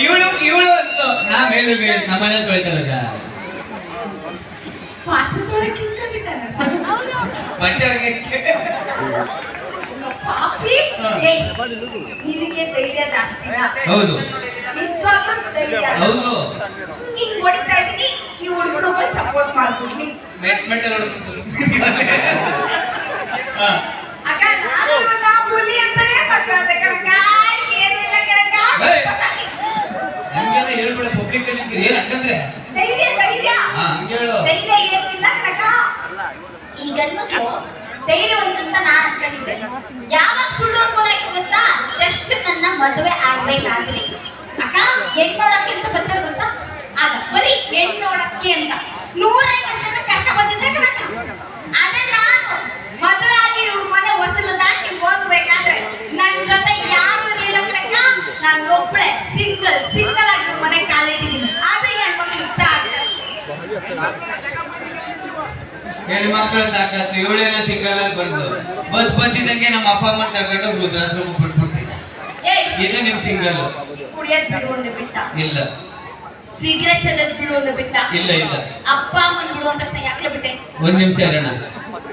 ಇವಳು ಇವಳು ಅಂತ. ನಾ ಮೇಲೆ ಮೇಲೆ ನಮ್ಮನೆ ತೊಳಿತಾರಾಗ ಪಾತ್ರ ತೊಳಕ್ ಹಿಂಕೊಂಡಿದ್ದಾನೆ ಬಟ್ಟೆ ಒಗ್ಯಕ್ಕೆ ಪಾಪಿ? ಹಾ. ಏಯ್ ನಿನಗೆ ಧೈರ್ಯ ಜಾಸ್ತಿನಾ ಹೌದು. ನಿಜವಾಗ್ಲೂ ಧೈರ್ಯ. ಹೌದು. ಹಿಂಗ್ ಹಿಂಗ್ ಹೊಡಿತಾ ಇದೀನಿ ಈ ಹುಡುಗರು ಸಪೋರ್ಟ್ ಮಾಡ್ತೀನಿ ಮೆಟ್ ಮೆಟಲ್ ನಾನು ನಾ ಹುಲಿ ಅಂತಾನೆ ಮಾತಾಡ್ದೆ ಕಣಕ್ಕ ಏನಿಲ್ಲ ಕಣಕ್ಕ ಏಯ್! ಹಂಗೆಲ್ಲ ಹೇಳ್ಬೇಡ ಪಬ್ಲಿಕ್ ಅಲ್ಲಿ ಏನ್ ಹಂಗಂದ್ರೆ. ಧೈರ್ಯ ಧೈರ್ಯ. ಹಾ ಹಂಗೆ ಹೇಳು. ಧೈರ್ಯ ಏನಿಲ್ಲ ಕಣಕ್ಕ ಈ ಗಂಡ್ಮಕ್ಳು ಧೈರ್ಯವಂತ ಅಂತ ನಾ ಅನ್ಕೊಂಡಿದ್ದೆ ಯಾವಾಗ ಸುಳ್ಳು ಅನ್ಕೊಳಕ್ಕೆ ಗೊತ್ತಾ? ಜಸ್ಟ್ ನನ್ನ ಮದುವೆ ಆಗ್ಬೇಕಾದ್ರೆ. ಅಕ್ಕ ಹೆಣ್ ನೋಡಕ್ಕೆ ಅಂತ ಬರ್ತಾರೆ ಗೊತ್ತಾ? ಆಗ ಬರೀ ಹೆಣ್ ನೋಡಕ್ಕೆ ಅಂತ. ನೂರೈವತ್ತು ಜನ ಕರ್ಕ ಬಂದಿದ್ದೆ ಆದ್ರೆ ನಾನು ಮದುವೆ ಆಗಿ ಮನೆ ಹೊಸಲು ದಾಟಿ ಹೋಗ್ಬೇಕಾದ್ರೆ ನನ್ ಜೊತೆ ಯಾರು ಇರಲಿಲ್ಲ ಕಣಕ್ಕ ನಾನು ಒಬ್ಳೆ ಸಿಂಗಲ್ ಸಿಂಗಲ್ ಹೆಣ್ಮಕ್ಳು ತಾಕತ್ತು? ಏಳೇನ ಸಿಂಗಲ್ ಬಂದು. ಬದ್ ಬಂದಿದ್ದಂಗೆ ನಮ್ಮ ಅಪ್ಪ ಅಮ್ಮ ತಗೊಂಡು ರುದ್ರಾಶ್ರಮ ಬಿಟ್ಬಿಡ್ತೀನಿ ಇದು ನಿಮ್ ಸಿಂಗಲ್. ಈ ಕುಡಿಯೋದ್ ಬಿಡು ಒಂದು ಬಿಟ್ಟ. ಇಲ್ಲ. ಸಿಗರೆಟ್ ಸೇದೋದ್ ಬಿಡು ಒಂದು ಬಿಟ್ಟ. ಇಲ್ಲ ಇಲ್ಲ. ಅಪ್ಪ ಅಮ್ಮನ್ ಬಿಡು ಅಂದ ತಕ್ಷಣ ಯಾಕ್ಲೆ ಬಿಟ್ಟೆ? ಒಂದ್ ನಿಮಿಷ ಇರೋಣ.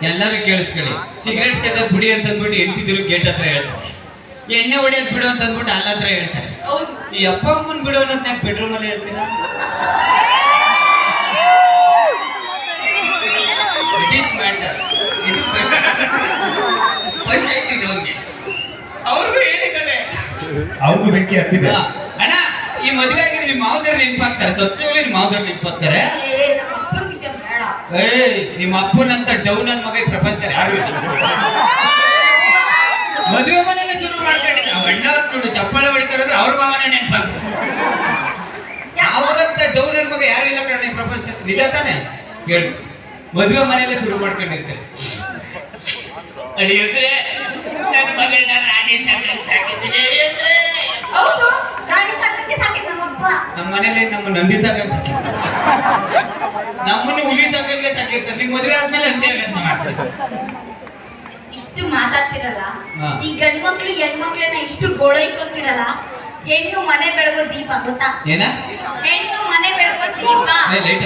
ಎಲ್ಲರೂ ಕೇಳಿಸ್ಕೊಳ್ಳಿ. ಸಿಗರೇಟ್ ಬಿಡಿ ಅಂತ ಅಂದ್ಬಿಟ್ಟು ಎಂಟಿದ್ರು ಗೇಟ್ ಹತ್ರ ಹೇಳ್ತಾರೆ. ಎಣ್ಣೆ ಹೊಡೆಯೋದ್ ಬಿಡು ಅಂತ ಅಂದ್ಬಿಟ್ಟು ಅಲ್ಲ ಹತ್ರ ಹೇಳ್ತಾರೆ. ಹೌದು. ಈ ಅಪ್ಪ ಅಮ್ಮನ್ ಬಿಡು ಅನ್ನೋದ್ ಬೆಡ್ರೂಮ್ ಅಲ್ಲಿ ಹೇಳ್ತೀರಾ ಇಟ್ ಈಸ್ ಮ್ಯಾಟರ್ ಇದು ಪಂಚಾಯತ್ ಇದೆ ಅವ್ರಿಗೆ ಅವ್ರಿಗೂ ಹೇಳಿದ್ದಾರೆ ಅವ್ರಿಗೂ ಬೆಂಕಿ ಹತ್ತಿದೆ ಅಣ್ಣ ಈ ಮದುವೆ ಆಗಿ ನಿಮ್ಮ ಮಾವದವ್ರು ನೆನಪಾಗ್ತಾರೆ ಸತ್ಯಗಳು ನಿಮ್ಮ ಮಾವದವ್ರು ನೆನಪಾಗ್ತಾರೆ ಏ ನಮ್ಮ ಅಪ್ಪನಂತ ಡೌನ್ ನನ್ನ ಮಗ ಪ್ರಪಂಚ ಯಾರು ಇಲ್ಲ? ಮದುವೆ ಮನೆಯಲ್ಲ ಶುರು ಮಾಡ್ಕೊಂಡಿದ್ದ. ಅಣ್ಣವ್ರು ನೋಡು ಚಪ್ಪಾಳೆ ಹೊಡಿತಾರಂದ್ರೆ ಅವ್ರ ಮಾವನೇ ನೆನಪಾಗ್ತಾರೆ ಅವರಂತ ಡೌನ್ ನನ್ನ ಮಗ ಯಾರು ಇಲ್ಲ ಕಣ ಪ್ರಪಂಚ ನಿಜ ತಾನೆ? ಹೇಳ್ತು ಮದುವೆ ಮನೆಯಲ್ಲೇ ಶುರು ಮಾಡ್ಕೊಂಡಿರ್ತಾರೆ. ಅಡಿಯಂದ್ರೆ ನನ್ನ ಮಗಳನ್ನ ರಾಣಿ ಸಾಕಂಗ್ ನಮ್ಮ ಮನೇಲಿ ನಮ್ಮ ನಂದಿ ಸಾಕಂಗ್ ನಮ್ಮನ್ನು ಹುಲಿ ಸಾಕಂಗೆ ಸಾಕಿರ್ತಾರೆ ನಿಮ್ ಮದುವೆ ಆದ್ಮೇಲೆ ನಂದಿ ಆಗಂತ ಇಷ್ಟು ಮಾತಾಡ್ತಿರಲ್ಲ? ಈ ಗಂಡ್ ಮಕ್ಳು ಹೆಣ್ಮಕ್ಳನ್ನ ಇಷ್ಟು ಗೋಳೈಕೋತಿರಲ್ಲ ಹೆಣ್ಣು ಮನೆ ಬೆಳಗೋ ದೀಪ ಗೊತ್ತಾ? ಏನ? ಹೆಣ್ಣು ಮನೆ ಬೆಳಗೋ ದೀಪ. ಲೈಟ್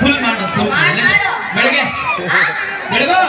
ಫುಲ್ ಮಾಡು ಫುಲ್ ಮಾಡ್ ಬೆಳಗ್ಗೆ. ಬೆಳಗೋ.